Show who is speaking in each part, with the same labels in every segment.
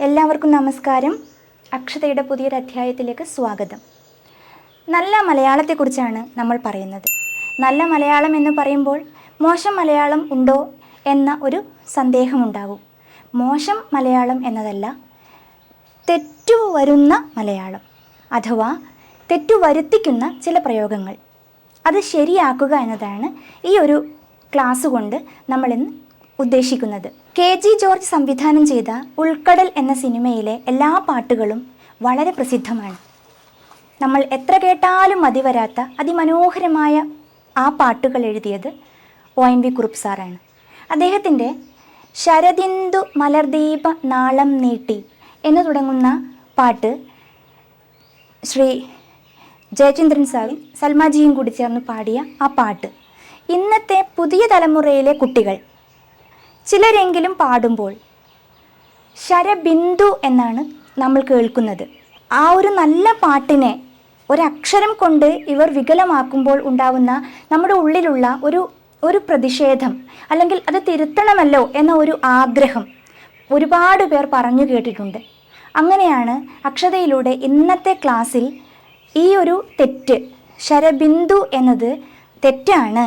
Speaker 1: എല്ലാവർക്കും നമസ്കാരം. അക്ഷതയുടെ പുതിയൊരു അധ്യായത്തിലേക്ക് സ്വാഗതം. നല്ല മലയാളത്തെക്കുറിച്ചാണ് നമ്മൾ പറയുന്നത്. നല്ല മലയാളം എന്ന് പറയുമ്പോൾ മോശം മലയാളം ഉണ്ടോ എന്ന ഒരു സന്ദേഹമുണ്ടാകും. മോശം മലയാളം എന്നതല്ല തെറ്റു വരുന്ന മലയാളം അഥവാ തെറ്റു വരുത്തിക്കുന്ന ചില പ്രയോഗങ്ങൾ. അത് ശരിയാക്കുക എന്നതാണ് ഈ ഒരു ക്ലാസ് കൊണ്ട് നമ്മളിന്ന് ഉദ്ദേശിക്കുന്നത്. കെ ജി ജോർജ് സംവിധാനം ചെയ്ത ഉൾക്കടൽ എന്ന സിനിമയിലെ എല്ലാ പാട്ടുകളും വളരെ പ്രസിദ്ധമാണ്. നമ്മൾ എത്ര കേട്ടാലും മതി വരാത്ത അതിമനോഹരമായ ആ പാട്ടുകൾ എഴുതിയത് ഒ എൻ വി കുറുപ്പ് സാറാണ്. അദ്ദേഹത്തിന്റെ ശരദിന്ദു മലർദീപ നാളം നീട്ടി എന്ന് തുടങ്ങുന്ന പാട്ട് ശ്രീ ജയചന്ദ്രൻ സാറും സൽമാജിയും കൂടി ചേർന്ന് പാടിയ ആ പാട്ട്. ഇന്നത്തെ പുതിയ തലമുറയിലെ കുട്ടികൾ ചിലരെങ്കിലും പാടുമ്പോൾ ശരബിന്ദു എന്നാണ് നമ്മൾ കേൾക്കുന്നത്. ആ ഒരു നല്ല പാട്ടിനെ ഒരക്ഷരം കൊണ്ട് ഇവർ വികലമാക്കുമ്പോൾ ഉണ്ടാവുന്ന നമ്മുടെ ഉള്ളിലുള്ള ഒരു ഒരു പ്രതിഷേധം അല്ലെങ്കിൽ അത് തിരുത്തണമല്ലോ എന്ന ഒരു ആഗ്രഹം ഒരുപാട് പേർ പറഞ്ഞു കേട്ടിട്ടുണ്ട്. അങ്ങനെയാണ് അക്ഷതയിലൂടെ ഇന്നത്തെ ക്ലാസ്സിൽ ഈ ഒരു തെറ്റ് ശരബിന്ദു എന്നത് തെറ്റാണ്.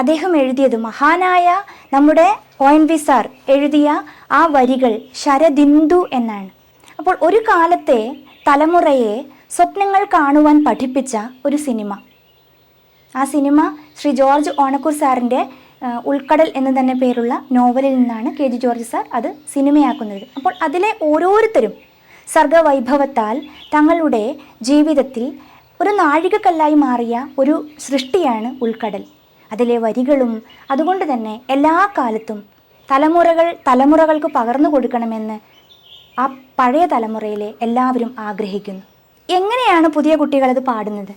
Speaker 1: അദ്ദേഹം എഴുതിയത് മഹാനായ നമ്മുടെ ഒ എൻ വി സാർ എഴുതിയ ആ വരികൾ ശരദിന്ദു എന്നാണ്. അപ്പോൾ ഒരു കാലത്തെ തലമുറയെ സ്വപ്നങ്ങൾ കാണുവാൻ പഠിപ്പിച്ച ഒരു സിനിമ. ആ സിനിമ ശ്രീ ജോർജ് ഓണക്കൂർ സാറിന്റെ ഉൾക്കടൽ എന്ന് തന്നെ പേരുള്ള നോവലിൽ നിന്നാണ് കെ ജി ജോർജ് സാർ അത് സിനിമയാക്കുന്നത്. അപ്പോൾ അതിലെ ഓരോരുത്തരും സർഗവൈഭവത്താൽ തങ്ങളുടെ ജീവിതത്തിൽ ഒരു നാഴികക്കല്ലായി മാറിയ ഒരു സൃഷ്ടിയാണ് ഉൾക്കടൽ. അതിലെ വരികളും അതുകൊണ്ട് തന്നെ എല്ലാ കാലത്തും തലമുറകൾ തലമുറകൾക്ക് പകർന്നു കൊടുക്കണമെന്ന് ആ പഴയ തലമുറയിലെ എല്ലാവരും ആഗ്രഹിക്കുന്നു. എങ്ങനെയാണ് പുതിയ കുട്ടികളത് പാടുന്നത്?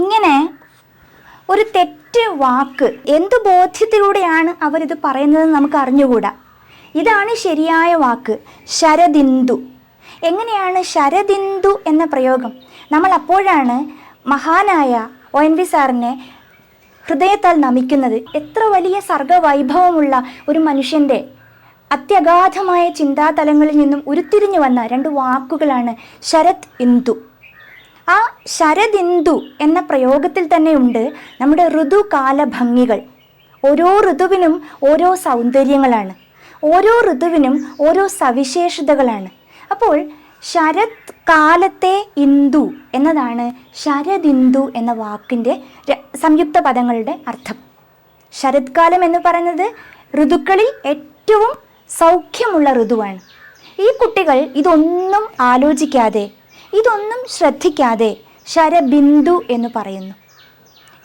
Speaker 1: ഇങ്ങനെ ഒരു തെറ്റ് വാക്ക് എന്ത് ബോധ്യത്തിലൂടെയാണ് അവരിത് പറയുന്നത് നമുക്ക് അറിഞ്ഞുകൂടാ. ഇതാണ് ശരിയായ വാക്ക് ശരദിന്ദു. എങ്ങനെയാണ് ശരദിന്ദു എന്ന പ്രയോഗം? നമ്മൾ അപ്പോഴാണ് മഹാനായ ഒ എൻ വി സാറിനെ ഹൃദയത്താൽ നമിക്കുന്നത്. എത്ര വലിയ സർഗവൈഭവമുള്ള ഒരു മനുഷ്യന്റെ അത്യഗാധമായ ചിന്താതലങ്ങളിൽ നിന്നും ഉരുത്തിരിഞ്ഞു വന്ന രണ്ട് വാക്കുകളാണ് ശരത് ഇന്ദു ആ ശരദിന്ദു എന്ന പ്രയോഗത്തിൽ തന്നെയുണ്ട് നമ്മുടെ ഋതുകാല ഭംഗികൾ ഓരോ ഋതുവിനും ഓരോ സൗന്ദര്യങ്ങളാണ്. ഓരോ ഋതുവിനും ഓരോ സവിശേഷതകളാണ്. അപ്പോൾ ശരത് കാലത്തെ ഇന്ദു എന്നതാണ് ശരദിന്ദു എന്ന വാക്കിന്റെ സംയുക്ത പദങ്ങളുടെ അർത്ഥം. ശരത്കാലം എന്ന് പറയുന്നത് ഋതുക്കളിൽ ഏറ്റവും സൗഖ്യമുള്ള ഋതുവാണ്. ഈ കുട്ടികൾ ഇതൊന്നും ആലോചിക്കാതെ ഇതൊന്നും ശ്രദ്ധിക്കാതെ ശരബിന്ദു എന്ന് പറയുന്നു.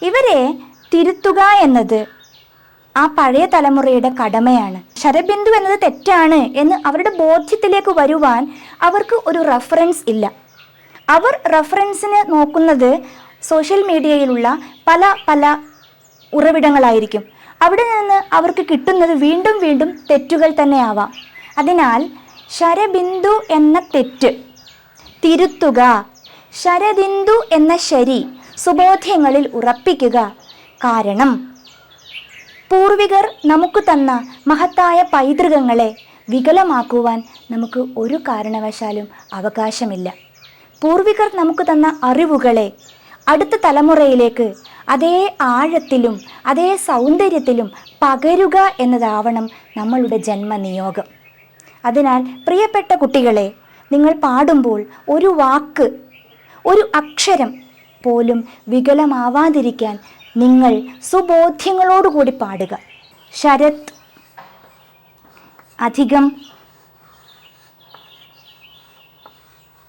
Speaker 1: ഇവരെ തിരുത്തുക എന്നത് ആ പഴയ തലമുറയുടെ കടമയാണ്. ശരബിന്ദു എന്നത് തെറ്റാണ് എന്ന് അവരുടെ ബോധ്യത്തിലേക്ക് വരുവാൻ അവർക്ക് ഒരു റഫറൻസ് ഇല്ല. അവർ റഫറൻസിന് നോക്കുന്നത് സോഷ്യൽ മീഡിയയിലുള്ള പല പല ഉറവിടങ്ങളായിരിക്കും. അവിടെ നിന്ന് അവർക്ക് കിട്ടുന്നത് വീണ്ടും വീണ്ടും തെറ്റുകൾ തന്നെയാവാം. അതിനാൽ ശരബിന്ദു എന്ന തെറ്റ് തിരുത്തുക ശരദിന്ദു എന്ന ശരി സുബോധ്യങ്ങളിൽ ഉറപ്പിക്കുക കാരണം പൂർവികർ നമുക്ക് തന്ന മഹത്തായ പൈതൃകങ്ങളെ വികലമാക്കുവാൻ നമുക്ക് ഒരു കാരണവശാലും അവകാശമില്ല. പൂർവികർ നമുക്ക് തന്ന അറിവുകളെ അടുത്ത തലമുറയിലേക്ക് അതേ ആഴത്തിലും അതേ സൗന്ദര്യത്തിലും പകരുക എന്നതാവണം നമ്മളുടെ ജന്മനിയോഗം. അതിനാൽ പ്രിയപ്പെട്ട കുട്ടികളെ നിങ്ങൾ പാടുമ്പോൾ ഒരു വാക്ക് ഒരു അക്ഷരം പോലും വികലമാവാതിരിക്കാൻ നിങ്ങൾ സുബോധ്യങ്ങളോടുകൂടി പാടുക. ശരത് അധികം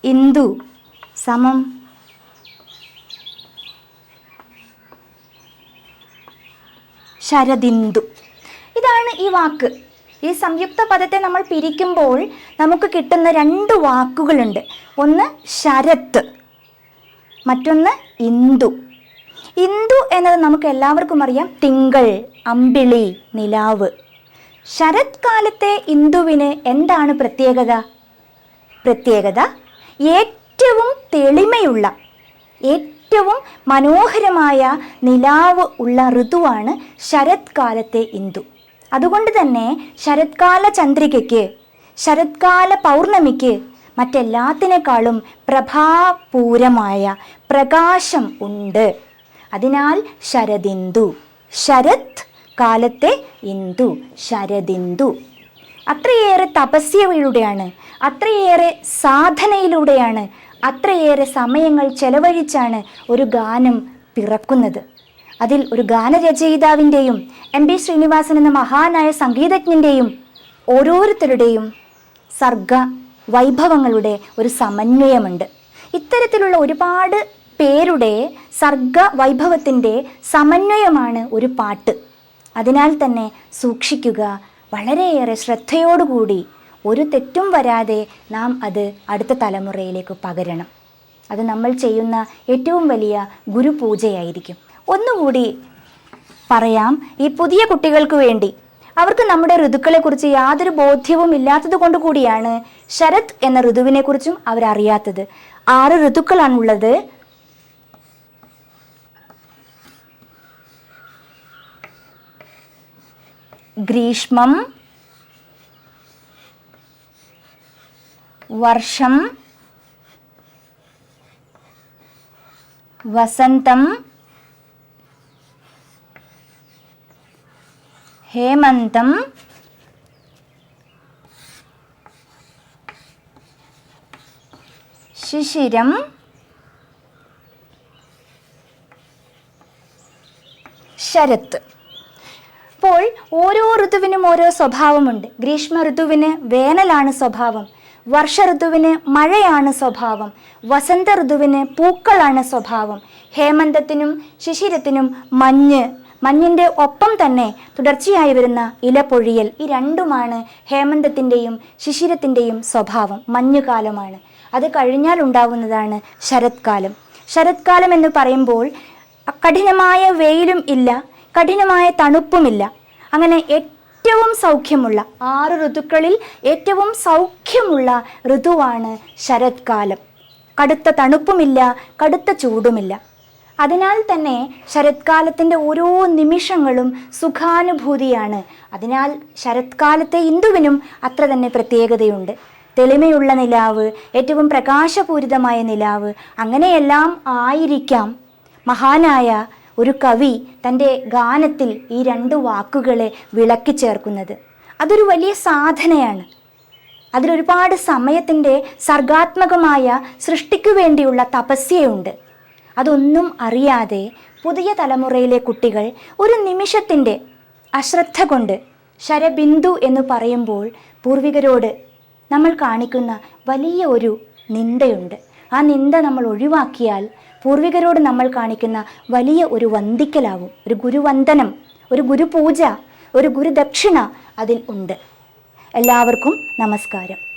Speaker 1: ഇന്ദു സമം ശരദിന്ദു. ഇതാണ് ഈ വാക്ക്. ഈ സംയുക്ത പദത്തെ നമ്മൾ പിരിക്കുമ്പോൾ നമുക്ക് കിട്ടുന്ന രണ്ട് വാക്കുകളുണ്ട്. ഒന്ന് ശരത്ത് മറ്റൊന്ന് ഇന്ദു. എന്നത് നമുക്ക് എല്ലാവർക്കും അറിയാം. തിങ്കൾ അമ്പിളി നിലാവ്. ശരത്കാലത്തെ ഇന്ദുവിന് എന്താണ് പ്രത്യേകത? പ്രത്യേകത ഏറ്റവും തെളിമയുള്ള ഏറ്റവും മനോഹരമായ നിലാവ് ഉള്ള ഋതുവാണ് ശരത്കാലത്തെ ഇന്ദു. അതുകൊണ്ട് തന്നെ ശരത്കാല ചന്ദ്രികയ്ക്ക് ശരത്കാല പൗർണമിക്ക് മറ്റെല്ലാത്തിനേക്കാളും പ്രഭാപൂരമായ പ്രകാശം ഉണ്ട്. അതിനാൽ ശരദിന്ദു. ശരത് കാലത്തെ ഇന്ദു ശരദിന്ദു. അത്രയേറെ തപസ്യയിലൂടെയാണ് അത്രയേറെ സാധനയിലൂടെയാണ് അത്രയേറെ സമയങ്ങൾ ചെലവഴിച്ചാണ് ഒരു ഗാനം പിറക്കുന്നത്. അതിൽ ഒരു ഗാനരചയിതാവിന്റെയും എം പി ശ്രീനിവാസൻ എന്ന മഹാനായ സംഗീതജ്ഞന്റെയും ഓരോരുത്തരുടെയും സർഗ വൈഭവങ്ങളുടെ ഒരു സമന്വയമുണ്ട്. ഇത്തരത്തിലുള്ള ഒരുപാട് പേരുടെ സർഗ വൈഭവത്തിന്റെ സമന്വയമാണ് ഒരു പാട്ട്. അതിനാൽ തന്നെ സൂക്ഷിക്കുക. വളരെയേറെ ശ്രദ്ധയോടുകൂടി ഒരു തെറ്റും വരാതെ നാം അത് അടുത്ത തലമുറയിലേക്ക് പകരണം. അത് നമ്മൾ ചെയ്യുന്ന ഏറ്റവും വലിയ ഗുരുപൂജയായിരിക്കും. ഒന്നുകൂടി പറയാം ഈ പുതിയ കുട്ടികൾക്ക് വേണ്ടി. അവർക്ക് നമ്മുടെ ഋതുക്കളെക്കുറിച്ച് യാതൊരു ബോധ്യവും ഇല്ലാത്തത് കൊണ്ട് കൂടിയാണ് ശരത് എന്ന ഋതുവിനെക്കുറിച്ചും അവരറിയാത്തത്. ആറ് ഋതുക്കളാണുള്ളത്. ഗ്രീഷ്മം വർഷം വസന്തം ഹേമന്തം ശിശിരം ശരത്ത് അപ്പോൾ ഓരോ ഋതുവിനും ഓരോ സ്വഭാവമുണ്ട്. ഗ്രീഷ്മ ഋതുവിന് വേനലാണ് സ്വഭാവം വർഷ ഋതുവിന് മഴയാണ് സ്വഭാവം വസന്ത ഋതുവിന് പൂക്കളാണ് സ്വഭാവം. ഹേമന്തത്തിനും ശിശിരത്തിനും മഞ്ഞ് മഞ്ഞിന്റെ ഒപ്പം തന്നെ തുടർച്ചയായി വരുന്ന ഇലപൊഴിയൽ ഈ രണ്ടുമാണ് ഹേമന്തത്തിന്റെയും ശിശിരത്തിന്റെയും സ്വഭാവം മഞ്ഞുകാലമാണ് അത് കഴിഞ്ഞാൽ ഉണ്ടാവുന്നതാണ് ശരത്കാലം. ശരത്കാലം എന്ന് പറയുമ്പോൾ കഠിനമായ വെയിലും ഇല്ല കഠിനമായ തണുപ്പുമില്ല. അങ്ങനെ ഏറ്റവും സൗഖ്യമുള്ള ആറ് ഋതുക്കളിൽ ഏറ്റവും സൗഖ്യമുള്ള ഋതുവാണ് ശരത്കാലം. കടുത്ത തണുപ്പുമില്ല കടുത്ത ചൂടുമില്ല. അതിനാൽ തന്നെ ശരത്കാലത്തിന്റെ ഓരോ നിമിഷങ്ങളും സുഖാനുഭൂതിയാണ്. അതിനാൽ ശരത്കാലത്തെ ഇന്ദുവിനും അത്ര തന്നെ പ്രത്യേകതയുണ്ട്. തെളിമയുള്ള നിലാവ് ഏറ്റവും പ്രകാശപൂരിതമായ നിലാവ് അങ്ങനെയെല്ലാം ആയിരിക്കാം മഹാനായ ഒരു കവി തന്റെ ഗാനത്തിൽ ഈ രണ്ട് വാക്കുകളെ വിളക്കി ചേർക്കുന്നത്. അതൊരു വലിയ സാധനയാണ്. അതിലൊരുപാട് സമയത്തിന്റെ സർഗാത്മകമായ സൃഷ്ടിക്കു വേണ്ടിയുള്ള തപസ്യയുണ്ട്. അതൊന്നും അറിയാതെ പുതിയ തലമുറയിലെ കുട്ടികൾ ഒരു നിമിഷത്തിന്റെ അശ്രദ്ധ കൊണ്ട് ശരബിന്ദു എന്ന് പറയുമ്പോൾ പൂർവികരോട് നമ്മൾ കാണിക്കുന്ന വലിയ ഒരു നിന്ദയുണ്ട്. ആ നിന്ദ നമ്മൾ ഒഴിവാക്കിയാൽ പൂർവികരോട് നമ്മൾ കാണിക്കുന്ന വലിയ ഒരു വന്ദിക്കലാവും ഒരു ഗുരുവന്ദനം ഒരു ഗുരുപൂജ ഒരു ഗുരുദക്ഷിണ അതിൽ ഉണ്ട്. എല്ലാവർക്കും നമസ്കാരം.